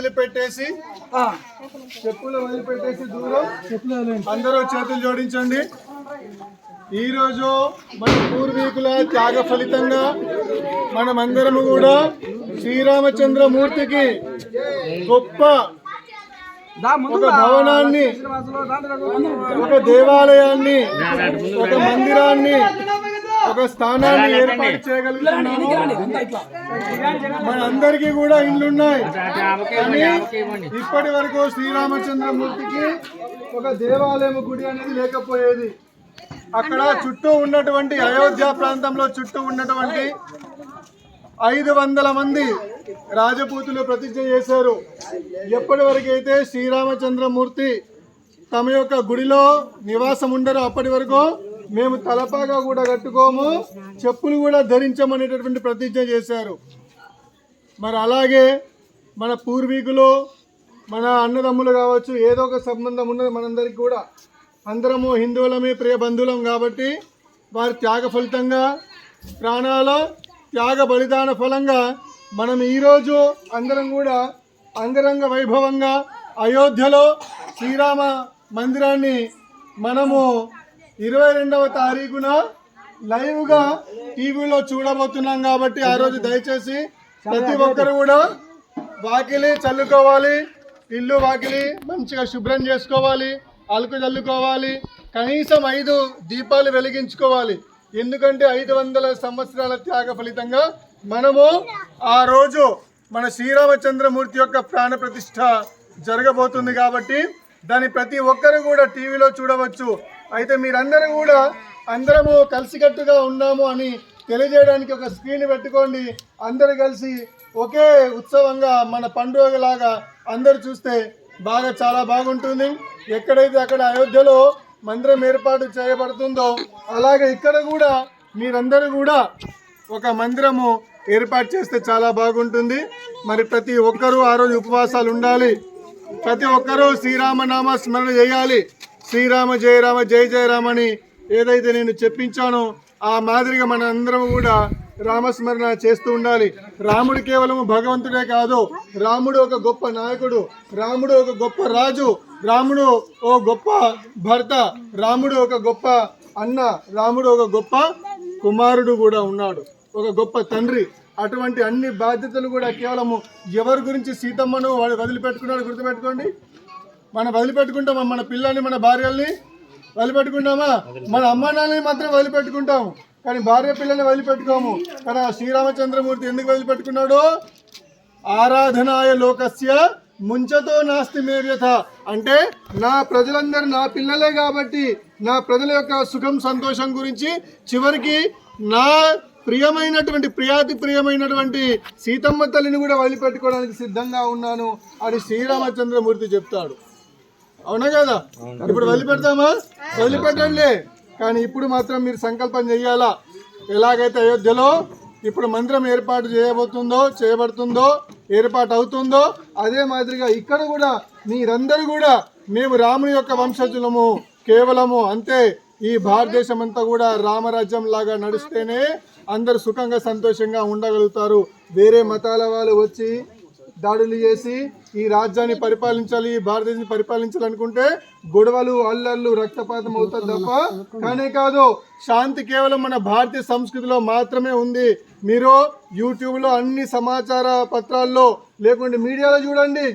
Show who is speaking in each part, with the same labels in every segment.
Speaker 1: వదిలిపెట్టేసి చెప్పులు వదిలిపెట్టేసి దూరం. అందరూ చేతులు జోడించండి. ఈ రోజు మన పూర్వీకుల త్యాగ ఫలితంగా మనమందరము కూడా శ్రీరామచంద్రమూర్తికి గొప్ప ఒక భవనాన్ని ఒక దేవాలయాన్ని ఒక మందిరాన్ని ఒక స్థానాన్ని ఏర్పాటు చేయగలుగుతున్నాము. మన అందరికీ కూడా ఇల్లున్నాయి. కానీ ఇప్పటి వరకు శ్రీరామచంద్రమూర్తికి ఒక దేవాలయం గుడి అనేది లేకపోయేది. అక్కడ చుట్టూ ఉన్నటువంటి అయోధ్య ప్రాంతంలో చుట్టూ ఉన్నటువంటి ఐదు వందల మంది రాజపూతులు ప్రతిజ్ఞ చేశారు. ఎప్పటి వరకైతే శ్రీరామచంద్రమూర్తి తమ యొక్క గుడిలో నివాసం ఉండరు అప్పటి వరకు మేము తలపాగా కూడా కట్టుకోము చెప్పులు కూడా ధరించమనేటటువంటి ప్రతిజ్ఞ చేశారు. మరి అలాగే మన పూర్వీకులు మన అన్నదమ్ములు కావచ్చు ఏదో ఒక సంబంధం ఉన్నది మనందరికి కూడా. అందరము హిందువులమే ప్రియ బంధువులం కాబట్టి వారి త్యాగ ఫలితంగా ప్రాణాల త్యాగ బలిదాన ఫలంగా మనం ఈరోజు అందరం కూడా అంగరంగ వైభవంగా అయోధ్యలో శ్రీరామ మందిరాన్ని మనము ఇరవై రెండవ తారీఖున లైవ్గా టీవీలో చూడబోతున్నాం కాబట్టి ఆ రోజు దయచేసి ప్రతి ఒక్కరు కూడా వాకిలి చల్లుకోవాలి ఇల్లు వాకిలి మంచిగా శుభ్రం చేసుకోవాలి అలుకు చల్లుకోవాలి కనీసం ఐదు దీపాలు వెలిగించుకోవాలి. ఎందుకంటే ఐదు వందల సంవత్సరాల త్యాగ ఫలితంగా మనము ఆ రోజు మన శ్రీరామచంద్రమూర్తి యొక్క ప్రాణ ప్రతిష్ట జరగబోతుంది కాబట్టి దాని ప్రతి ఒక్కరు కూడా టీవీలో చూడవచ్చు. అయితే మీరందరూ కూడా అందరము కలిసికట్టుగా ఉన్నాము అని తెలియజేయడానికి ఒక స్క్రీన్ పెట్టుకోండి. అందరు కలిసి ఒకే ఉత్సవంగా మన పండుగలాగా అందరు చూస్తే బాగా చాలా బాగుంటుంది. ఎక్కడైతే అక్కడ అయోధ్యలో మందిరం ఏర్పాటు చేయబడుతుందో అలాగే ఇక్కడ కూడా మీరందరూ కూడా ఒక మందిరము ఏర్పాటు చేస్తే చాలా బాగుంటుంది. మరి ప్రతి ఒక్కరూ ఆ రోజు ఉపవాసాలు ఉండాలి. ప్రతి ఒక్కరూ శ్రీరామనామ స్మరణ చేయాలి. శ్రీరామ జయ రామ జయ జయ రామ అని ఏదైతే నేను చెప్పించానో ఆ మాదిరిగా మన అందరం కూడా రామస్మరణ చేస్తూ ఉండాలి. రాముడు కేవలం భగవంతుడే కాదు రాముడు ఒక గొప్ప నాయకుడు రాముడు ఒక గొప్ప రాజు రాముడు ఓ గొప్ప భర్త రాముడు ఒక గొప్ప అన్న రాముడు ఒక గొప్ప కుమారుడు కూడా ఉన్నాడు ఒక గొప్ప తండ్రి. అటువంటి అన్ని బాధ్యతలు కూడా కేవలము ఎవరి గురించి సీతమ్మను వాడు వదిలిపెట్టుకున్నాడు గుర్తుపెట్టుకోండి. మనం వదిలిపెట్టుకుంటామా? మన పిల్లల్ని మన భార్యల్ని వదిలిపెట్టుకుంటామా? మన అమ్మ నాన్నని మాత్రం వదిలిపెట్టుకుంటాము కానీ భార్య పిల్లల్ని వదిలిపెట్టుకోము. కానీ ఆ శ్రీరామచంద్రమూర్తి ఎందుకు వదిలిపెట్టుకున్నాడు? ఆరాధనాయ లోకస్య ముంచతో నాస్తి మేవ్యత అంటే నా ప్రజలందరూ నా పిల్లలే కాబట్టి నా ప్రజల యొక్క సుఖం సంతోషం గురించి చివరికి నా ప్రియమైనటువంటి ప్రియాతి ప్రియమైనటువంటి సీతమ్మ తల్లిని కూడా వదిలిపెట్టుకోవడానికి సిద్ధంగా ఉన్నాను అని శ్రీరామచంద్రమూర్తి చెప్తాడు. అవునా కదా? ఇప్పుడు వదిలిపెడతామా? వదిలిపెట్టండి. కానీ ఇప్పుడు మాత్రం మీరు సంకల్పం చెయ్యాలా? ఎలాగైతే అయోధ్యలో ఇప్పుడు మందిరం ఏర్పాటు చేయబోతుందో చేయబడుతుందో ఏర్పాటు అవుతుందో అదే మాదిరిగా ఇక్కడ కూడా మీరందరూ కూడా మేము రాముని యొక్క వంశజులము కేవలము అంతే. ఈ భారతదేశం అంతా కూడా రామరాజ్యం లాగా నడిస్తేనే అందరు సుఖంగా సంతోషంగా ఉండగలుగుతారు. వేరే మతాల వాళ్ళు వచ్చి దాడులు చేసి ఈ రాజ్యాన్ని పరిపాలించాలి ఈ భారతదేశాన్ని పరిపాలించాలనుకుంటే గొడవలు అల్లర్లు రక్తపాతం అవుతుంది తప్ప కానీ కాదు. శాంతి కేవలం మన భారతీయ సంస్కృతిలో మాత్రమే ఉంది. మీరు యూట్యూబ్లో అన్ని సమాచార పత్రాల్లో లేకుంటే మీడియాలో చూడండి.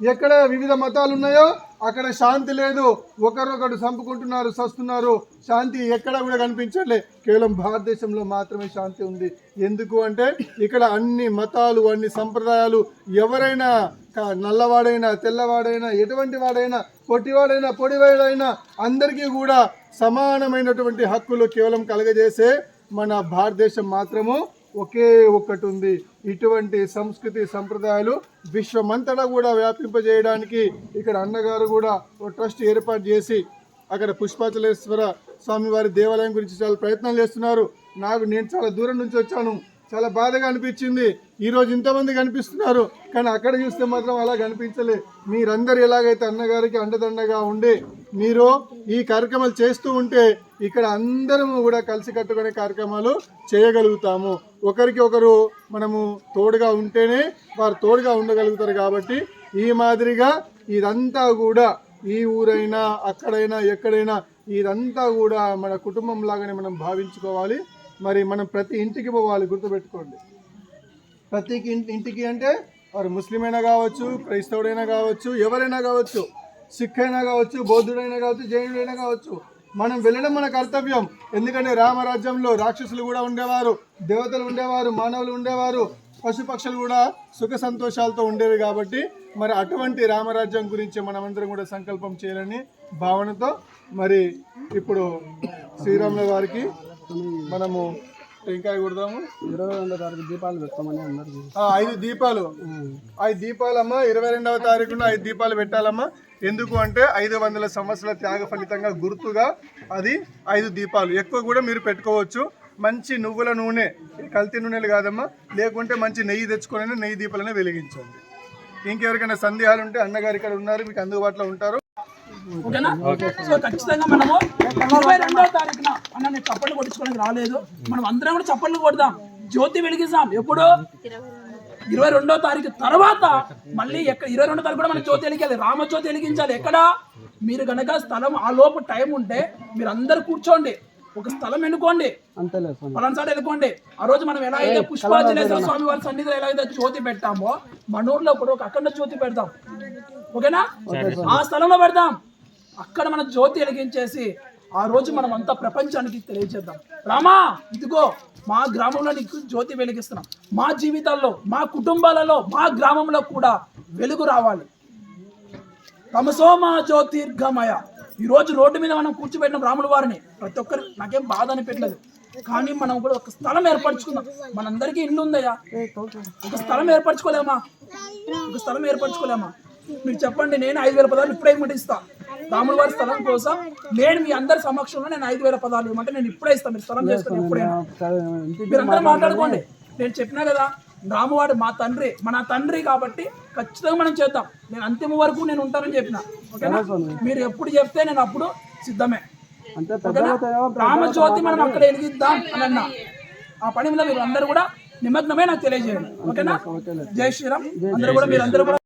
Speaker 1: ఎక్కడ వివిధ మతాలు ఉన్నాయో అక్కడ శాంతి లేదు. ఒకరొకరు చంపుకుంటున్నారు సస్తున్నారు శాంతి ఎక్కడ కూడా కనిపించలే కేవలం భారతదేశంలో మాత్రమే శాంతి ఉంది. ఎందుకు అంటే ఇక్కడ అన్ని మతాలు అన్ని సంప్రదాయాలు ఎవరైనా నల్లవాడైనా తెల్లవాడైనా ఎటువంటి వాడైనా పొట్టివాడైనా పొడివాడైనా అందరికీ కూడా సమానమైనటువంటి హక్కులు కేవలం కలగజేసే మన భారతదేశం మాత్రము ఒకే ఒక్కటి ఉంది ఇటువంటి సంస్కృతి సంప్రదాయాలు విశ్వమంతటా కూడా వ్యాపింపజేయడానికి ఇక్కడ అన్నగారు కూడా ఒక ట్రస్ట్ ఏర్పాటు చేసి అక్కడ పుష్పాచలేశ్వర స్వామి వారి దేవాలయం గురించి చాలా ప్రయత్నాలు చేస్తున్నారు. నాకు నేను చాలా దూరం నుంచి వచ్చాను. చాలా బాధగా అనిపించింది. ఈరోజు ఇంతమంది కనిపిస్తున్నారు. కానీ అక్కడ చూస్తే మాత్రం అలా కనిపించలే. మీరందరూ ఎలాగైతే అన్నగారికి అండదండగా ఉండి మీరు ఈ కార్యక్రమాలు చేస్తూ ఉంటే ఇక్కడ అందరము కూడా కలిసి కట్టుకునే కార్యక్రమాలు చేయగలుగుతాము. ఒకరికి ఒకరు మనము తోడుగా ఉంటేనే వారు తోడుగా ఉండగలుగుతారు కాబట్టి ఈ మాదిరిగా ఇదంతా కూడా ఈ ఊరైనా అక్కడైనా ఎక్కడైనా ఇదంతా కూడా మన కుటుంబం లాగానే మనం భావించుకోవాలి. మరి మనం ప్రతి ఇంటికి పోవాలి గుర్తుపెట్టుకోండి. ప్రతి ఇంటి ఇంటికి అంటే వారు ముస్లిం అయినా కావచ్చు క్రైస్తవుడైనా కావచ్చు ఎవరైనా కావచ్చు సిక్ అయినా కావచ్చు బౌద్ధుడైనా కావచ్చు జైనుడైనా కావచ్చు మనం వెళ్ళడం మన కర్తవ్యం. ఎందుకంటే రామరాజ్యంలో రాక్షసులు కూడా ఉండేవారు దేవతలు ఉండేవారు మానవులు ఉండేవారు పశుపక్షులు కూడా సుఖ సంతోషాలతో ఉండేవి కాబట్టి మరి అటువంటి రామరాజ్యం గురించి మనమందరం కూడా సంకల్పం చేయాలని భావనతో మరి ఇప్పుడు శ్రీరాముల వారికి మనము టెంకాయ కొడదాము.
Speaker 2: ఇరవై రెండో తారీఖు దీపాలు పెడతామని అన్నారు
Speaker 1: ఐదు దీపాలు. ఐదు దీపాలమ్మా ఇరవై రెండవ తారీఖున ఐదు దీపాలు పెట్టాలమ్మా. ఎందుకు అంటే ఐదు వందల సంవత్సరాల త్యాగ ఫలితంగా గుర్తుగా అది ఐదు దీపాలు. ఎక్కువ కూడా మీరు పెట్టుకోవచ్చు. మంచి నువ్వుల నూనె కల్తీ నూనెలు కాదమ్మా. లేకుంటే మంచి నెయ్యి తెచ్చుకొని నెయ్యి దీపాలనే వెలిగించండి. ఇంకెవరికైనా సందేహాలు ఉంటే అన్నగారు ఇక్కడ ఉన్నారు మీకు అందుబాటులో ఉంటారు.
Speaker 3: ఓకేనా? సో ఖచ్చితంగా మనము ఇరవై రెండో తారీఖున అన్న నేను చప్పట్లు కొట్టించుకోవడానికి రాలేదు. మనం అందరం కూడా చప్పట్లు కొడదాం. జ్యోతి వెలిగిస్తాం ఎప్పుడు? ఇరవై రెండో తారీఖు తర్వాత మళ్ళీ ఎక్కడ ఇరవై రెండో తారీఖు కూడా మనం జ్యోతి వెలిగించాలి. రామ జ్యోతి వెలిగించాలి. ఎక్కడ? మీరు గనక స్థలం ఆ లోపు టైం ఉంటే మీరు అందరు కూర్చోండి. ఒక స్థలం ఎన్నుకోండి. సార్ వెళ్ళుకోండి ఆ రోజు మనం ఎలా అయితే పుష్పాంజనేశ్వర స్వామి వారి సన్నిధిలో ఎలా అయితే జ్యోతి పెట్టామో మన ఊర్లో కూడా ఒక అఖండ జ్యోతి పెడతాం. ఓకేనా? ఆ స్థలంలో పెడదాం అక్కడ మన జ్యోతి వెలిగించేసి ఆ రోజు మనం అంతా ప్రపంచానికి తెలియజేద్దాం. రామా ఇదిగో మా గ్రామంలో నీకు జ్యోతి వెలిగిస్తున్నాం. మా జీవితాల్లో మా కుటుంబాలలో మా గ్రామంలో కూడా వెలుగు రావాలి. తమసోమ జ్యోతిర్గమయ. ఈరోజు రోడ్డు మీద మనం కూర్చోబెట్టిన రాముల వారిని. ప్రతి ఒక్కరు నాకేం బాధ అనిపించలేదు కానీ మనం కూడా ఒక స్థలం ఏర్పరచుకుందాం. మనందరికీ ఇల్లు ఉందయ్యా ఒక స్థలం ఏర్పరచుకోలేమా? ఒక స్థలం ఏర్పరచుకోలేమా? మీరు చెప్పండి నేను ఐదు వేల పదాలు ఇప్పుడే ఇవ్వమంటే ఇస్తా. రాముల వారి స్థలం కోసం నేను మీ అందరి సమక్షంలో నేను ఐదు వేల పదాలు ఇవ్వమంటే నేను ఇప్పుడే ఇస్తాను మీరు స్థలం చేసుకుని ఎప్పుడైనా.
Speaker 2: ఇంటి
Speaker 3: మీరందరూ మాట్లాడుకోండి. నేను చెప్పినా కదా రామువాడు మా తండ్రి మన తండ్రి కాబట్టి ఖచ్చితంగా మనం చేద్దాం. నేను అంతిమ వరకు నేను ఉంటానని చెప్పిన. ఓకేనా? మీరు ఎప్పుడు చెప్తే నేను అప్పుడు సిద్ధమే. రామజ్యోతి మనం అక్కడ వెలిగిద్దాం అని అన్నా. ఆ పని మీద మీరు అందరూ కూడా నిమగ్నమే నాకు తెలియజేయండి. ఓకేనా? జై శ్రీరామ్. అందరూ కూడా మీరు అందరూ కూడా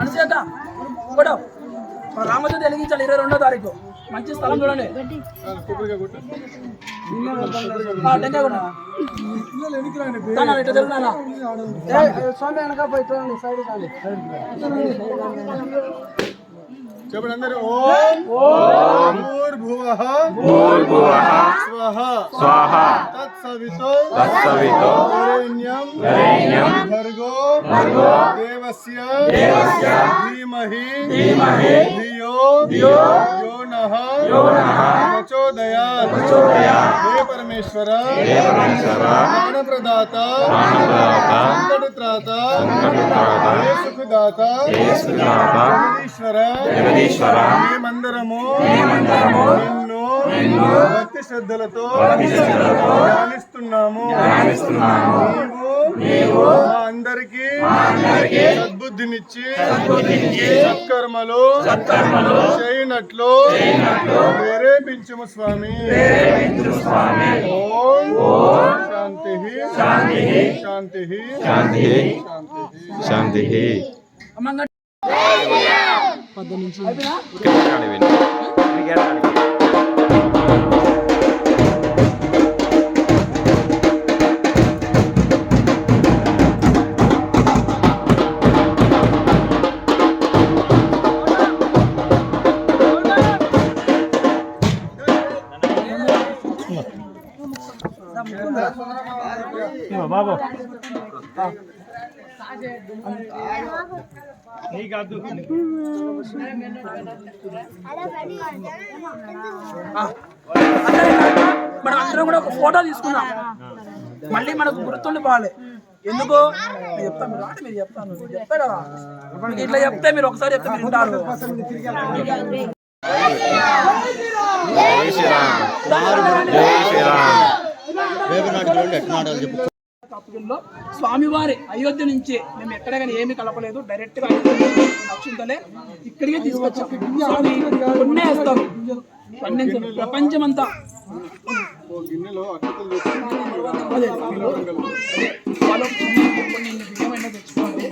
Speaker 3: అనుసేత కూడా రామచంద్ర వెలిగించాలి ఇరవై రెండో తారీఖు. మంచి స్థలం చూడండి.
Speaker 2: స్వామి వెనక పోయి చూడండి సైడ్ కానీ
Speaker 1: చెప్పండి అందరూ. ఓం. ఓం భూర్భువః. భూర్భువః. స్వః. స్వః. తత్సవితో. తత్సవితో. వరేణ్యం వరేణ్యం భర్గో. భర్గో. దేవస్య. దేవస్య. ధీమహి. ధీమహి. ధియో. ధియో. యో ప్రచోదయాత్ హే పరమేశ్వర ప్రాణప్రదాత సంకటత్రాత సుఖదాత జగదీశ్వర మేమందరము నిన్ను భక్తి శ్రద్ధలతో ధ్యానిస్తున్నాము నీవు అందరికీ సద్బుద్ధినిచ్చి సత్కర్మలు చేయనట్లు ప్రేరేపించుము స్వామి. శాంతి శాంతి శాంతి
Speaker 4: శాంతి
Speaker 5: బాబు.
Speaker 3: మనం అందరం కూడా ఒక ఫోటో తీసుకుందాం. మళ్ళీ మనకు గుర్తుండి పోవాలి. ఎందుకు? నేను చెప్తాను మీరు రాండి, మీరు చెప్తాను మీకు ఇట్లా చెప్తే మీరు ఒకసారి చెప్తే మీరు వింటారు.
Speaker 4: జై శ్రీరామ్. జై శ్రీరామ్.
Speaker 3: తప్పుల్లో స్వామివారి అయోధ్య నుంచి మేము ఎక్కడ కానీ ఏమి కలపలేదు. డైరెక్ట్గా అక్షింతలే ఇక్కడికే తీసుకొచ్చాం. స్వామి కొన్నే ప్రపంచమంతా
Speaker 1: గిన్నెలో
Speaker 3: అయినా తెచ్చుకోండి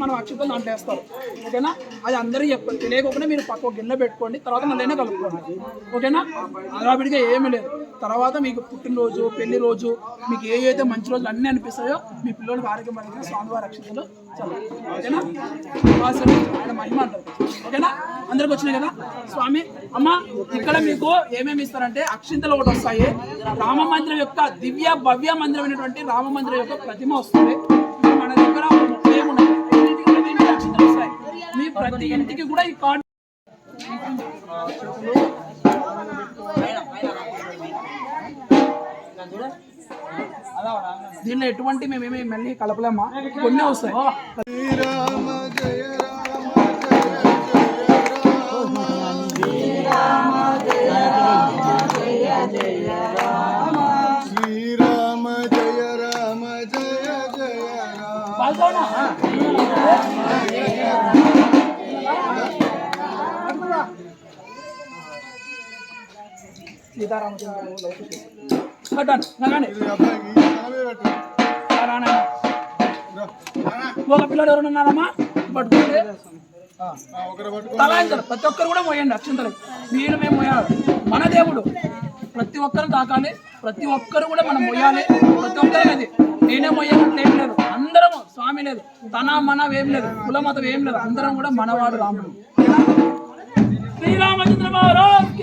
Speaker 3: మనం అక్షతలు దాంట్లో వేస్తారు ఓకేనా? అది అందరూ చెప్పండి తెలియకుండా మీరు పక్క గిన్నె పెట్టుకోండి తర్వాత మళ్ళీ కలుపుకోండి. ఓకేనా? అదాబిడిగా ఏమీ లేదు. తర్వాత మీకు పుట్టినరోజు పెళ్ళి రోజు మీకు ఏ అయితే మంచి రోజులు అన్నీ అనిపిస్తాయో మీ పిల్లలకి ఆరోగ్యం పరంగా స్వామివారి అక్షతలు ఓకేనా? ఆయన మహిమ అంటారు. ఓకేనా? అందరికి వచ్చినాయి కదా? స్వామి అమ్మ ఇక్కడ మీకు ఏమేమి ఇస్తారంటే అక్షింతలు ఒకటి వస్తాయి రామ మందిరం యొక్క దివ్య భవ్య మందిరమైనటువంటి రామ మందిరం యొక్క ప్రతిమ వస్తుంది. మన దగ్గర ముప్పై వస్తాయి. మీ ప్రతి ఇంటికి కూడా ఈ కార్డు దీనిలో ఎటువంటి మేమేమి మళ్ళీ కలపలేమా? కొన్ని వస్తాయి. ఒక పిల్లడు ఎవరు ఉన్నారమ్మా? పట్టుకోండి.
Speaker 1: ఆ, ఒకరు పట్టుకో
Speaker 3: తలాంతలు ప్రతి ఒక్కరు కూడా మోయండి అక్షంతలు. మీరు మేము మోయాలి. మన దేవుడు. ప్రతి ఒక్కరు తాకాలి. ప్రతి ఒక్కరు కూడా మనం మొయ్యాలి ప్రతి ఒక్కరు అది నేనే మొయ్యాలంటే ఏం లేదు. అందరము స్వామి లేదు. తన మన ఏం లేదు. కుల మతం ఏం లేదు. అందరం కూడా మనవాడు రాముడు. శ్రీరామచంద్ర మహారాజ్